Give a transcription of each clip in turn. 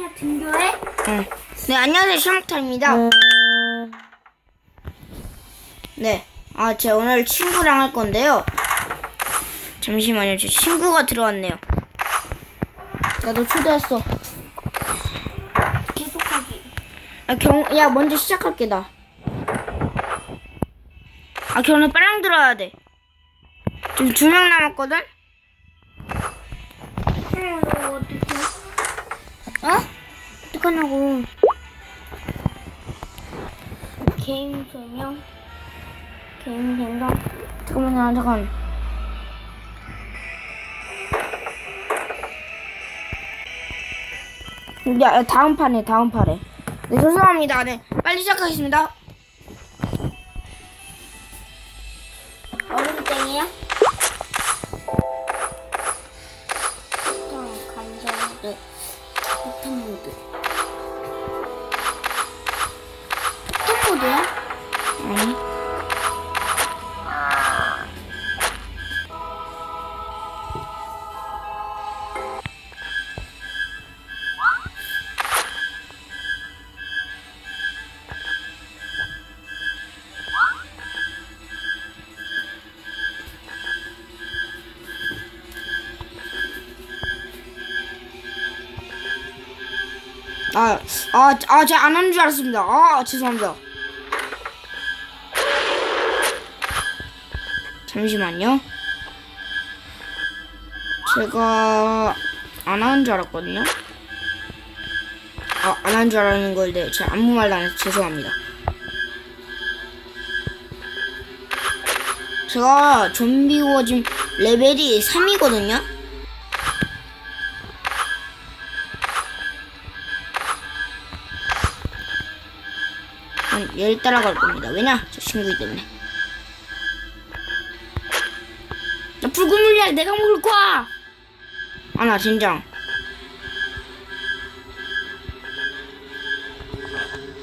해야 등교해? 응. 네, 안녕하세요. 시험부터입니다. 네. 아, 제가 오늘 친구랑 할 건데요. 잠시만요. 제 친구가 들어왔네요. 나도 초대했어. 계속하기. 아, 경, 야, 먼저 시작할게, 나. 아, 경은 빨랑 들어야 돼. 지금 두 명 남았거든? 이거? 어? 어떡하냐고. 개인 설명. 개인 생각. 잠깐만요, 잠깐. 야, 야, 다음 판에, 다음 판에. 네, 죄송합니다. 네, 빨리 시작하겠습니다. 어른 땡이야? 특정 감정 모드. 폭탄 모드. 모드야? 아니. 아, 아, 아, 제가 안 하는 줄 알았습니다. 아, 죄송합니다. 잠시만요. 제가 안 하는 줄 알았거든요. 아, 안 하는 줄 알았는 걸데 제가 아무 말도 안 해서 죄송합니다. 제가 좀비 우어 지금 레벨이 3이거든요. 난 얘를 따라갈 겁니다. 왜냐? 저 친구이기 때문에. 나 붉은 물약 내가 먹을 거야. 아 나 진정.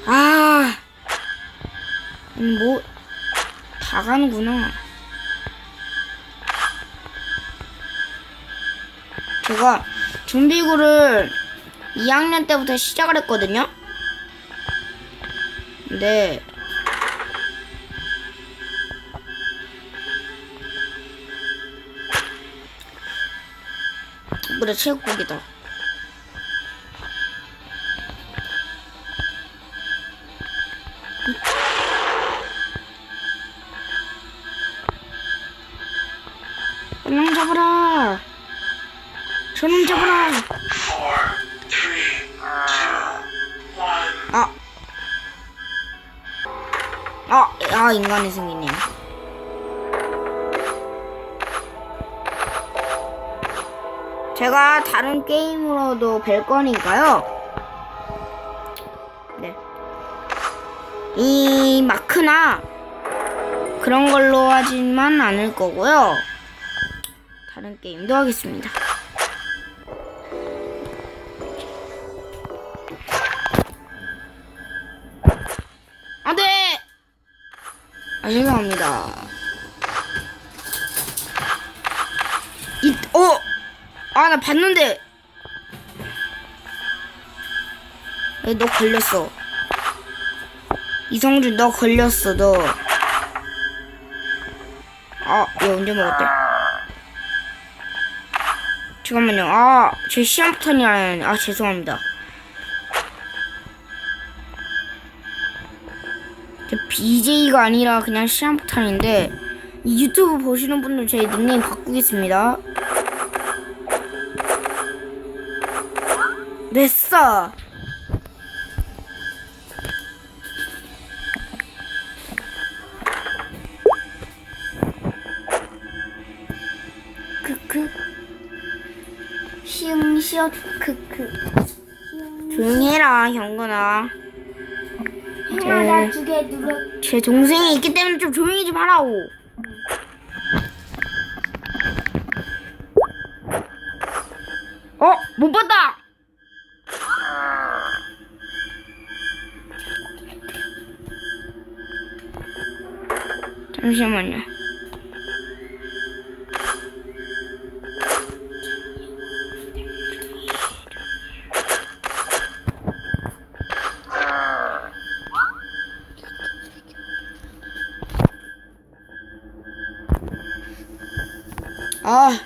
아, 뭐 다 가는구나. 제가 좀비구를 2학년 때부터 시작을 했거든요. 근데 그래 체육복이다. 저놈 잡아라. 저놈 잡아라. 아. 아, 아 인간의 승리님. 제가 다른 게임으로도 뵐 거니까요. 네. 이 마크나 그런 걸로 하지만 않을 거고요. 다른 게임도 하겠습니다. 안 돼! 아, 죄송합니다. 아, 나 봤는데! 야, 너 걸렸어. 이성준, 너 걸렸어, 너. 아, 얘 언제 먹었대? 잠깐만요. 아, 제 시험부터니라는, 아, 죄송합니다. 저 BJ가 아니라 그냥 시한폭탄인데 이 유튜브 보시는 분들 제 닉네임 바꾸겠습니다. 냈어. 크크. 시음 시옷 크크. 조용히 해라, 경건아. 형아 나두 개 눌러. 제 동생이 있기 때문에 좀 조용히 좀 하라고. 어, 못 봤다. 잠시만요. 아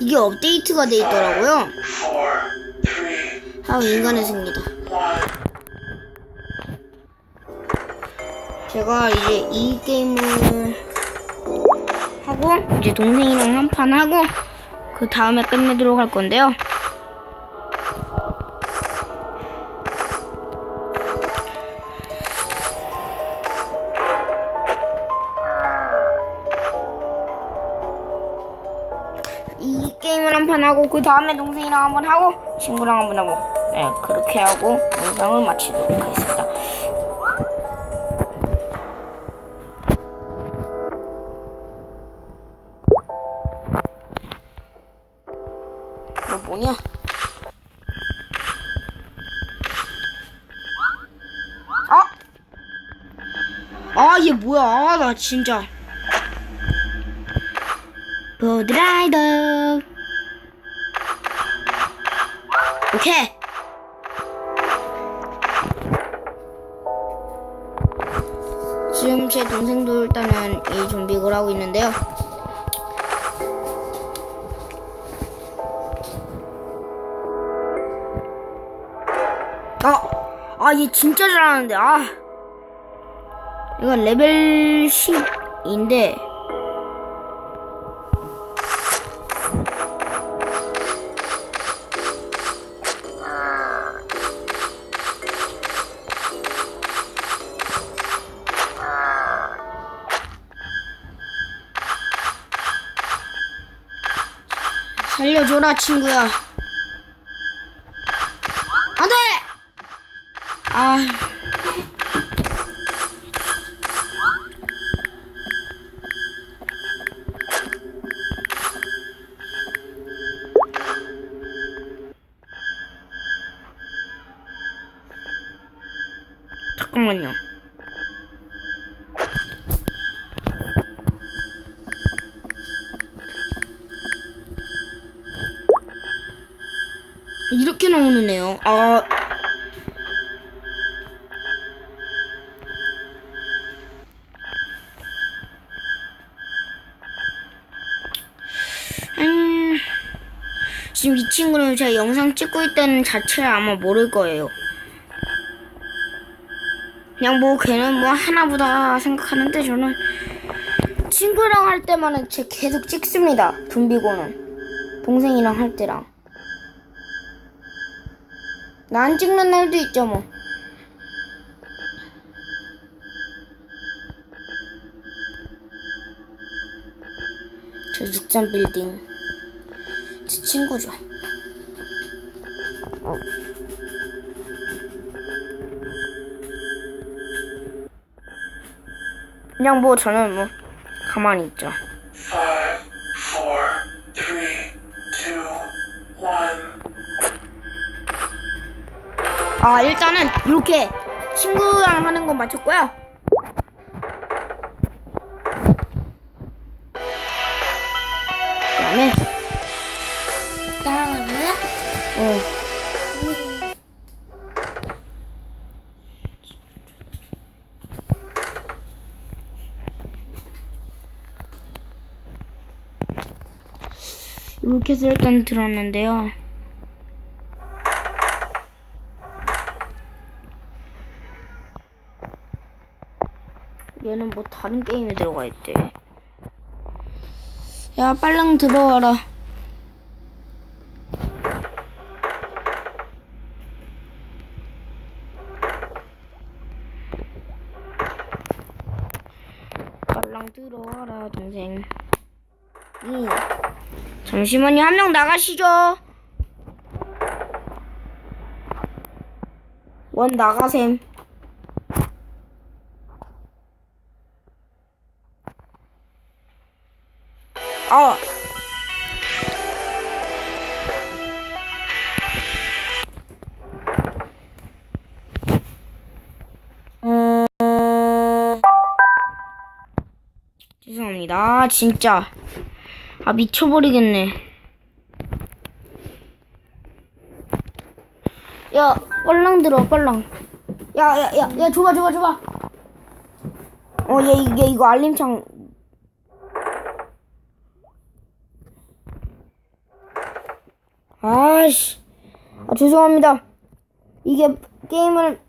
이게 업데이트가 돼 있더라고요. 아 인간의 승리다. 제가 이제 이 게임을 하고 이제 동생이랑 한 판 하고 그 다음에 끝내도록 할 건데요. 이 게임을 한 판 하고 그 다음에 동생이랑 한 번 하고 친구랑 한 번 하고 네 그렇게 하고 영상을 마치도록 하겠습니다. 뭐냐? 아! 아, 얘 뭐야? 아, 나 진짜. 보드라이더. 오케이. 지금 제 동생도 일단은 이 좀비를 하고 있는데요. 아, 아, 얘 진짜 잘하는데, 아. 이건 레벨 10인데. 살려줘라, 친구야. 아. 잠깐만요. 이렇게 나오는 애요. 아, 지금 이 친구는 제가 영상 찍고 있다는 자체를 아마 모를 거예요. 그냥 뭐 걔는 뭐 하나보다 생각하는데 저는 친구랑 할 때만은 제 계속 찍습니다. 둠비고는 동생이랑 할 때랑 나 안 찍는 날도 있죠 뭐. 저63 빌딩 제 친구죠. 그냥 뭐 저는 뭐 가만히 있죠. Five, four, three, two, one. 아 일단은 이렇게 친구랑 하는 건 마쳤고요. 그다음에 해서 일단 들었는데요. 얘는 뭐 다른 게임에 들어가 있대. 야, 빨랑 들어와라. 빨랑 들어와라, 동생. 응. 잠시만요, 한 명 나가시죠. 원 나가셈. 아. 죄송합니다. 아, 진짜. 아 미쳐버리겠네. 야 빨랑 들어 빨랑. 야야야야 야, 야, 야, 줘봐 줘봐 줘봐. 어얘 이게 이거 알림창. 아씨. 아 죄송합니다. 이게 게임을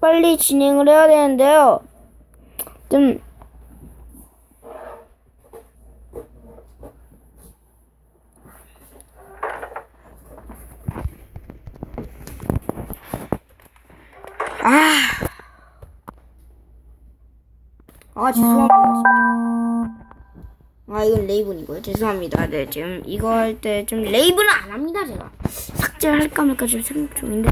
빨리 진행을 해야 되는데요. 좀 아, 죄송합니다. 아, 이건 레이븐이고요. 죄송합니다. 네, 지금 이거 할 때 좀 레이븐은 안 합니다, 제가. 삭제를 할까 말까 좀 생각 중인데.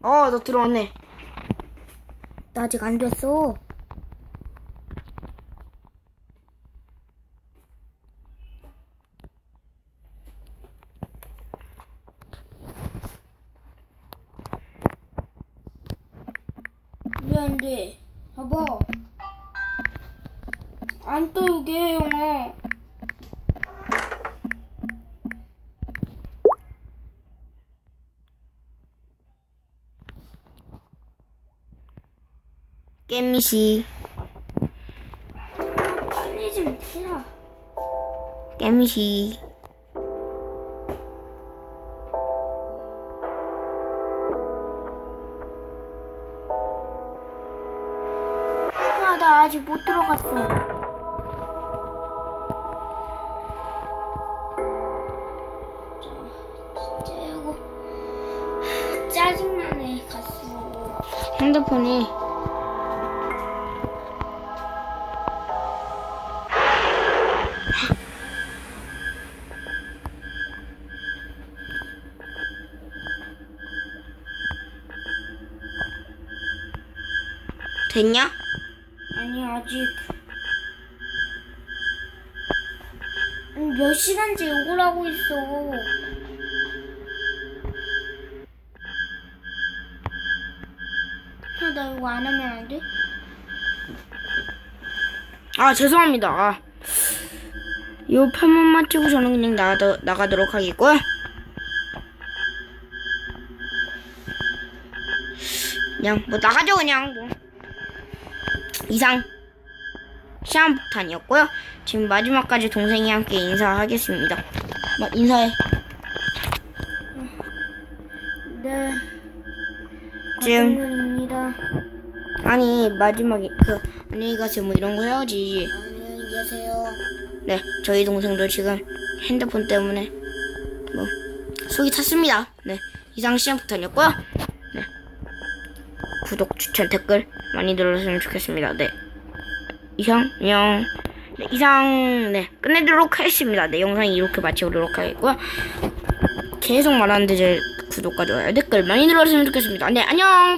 어, 너 들어왔네. 나 아직 안 됐어. 깨미시, 빨리 좀 해라. 깨미시. 아, 나 아직 못 들어갔어. 진짜 이거 짜증나네 가수. 핸드폰이 됐냐? 아니 아직 몇 시간째 욕을 하고 있어. 아, 나 이거 안 하면 안 돼? 아 죄송합니다. 아. 요 편만 찍고 저는 그냥 나가 나가도록 하겠고요. 그냥 뭐 나가죠 그냥 뭐 이상 시한폭탄이었고요. 지금 마지막까지 동생이 함께 인사하겠습니다. 뭐 인사해. 네. 지금 박정근입니다. 아니 마지막에 그 안녕히 가세요 뭐 이런 거 해야지. 안녕히 계세요. 네, 저희 동생도 지금 핸드폰 때문에 뭐 속이 탔습니다. 네, 이상 시장폭탄이었고요. 네, 구독, 추천, 댓글 많이 눌러주시면 좋겠습니다. 네, 이상 안녕. 네, 이상 네 끝내도록 하겠습니다. 네, 영상이 이렇게 마치도록 하겠고요. 계속 말하는데 제 구독과 좋아요, 댓글 많이 눌러주시면 좋겠습니다. 네, 안녕.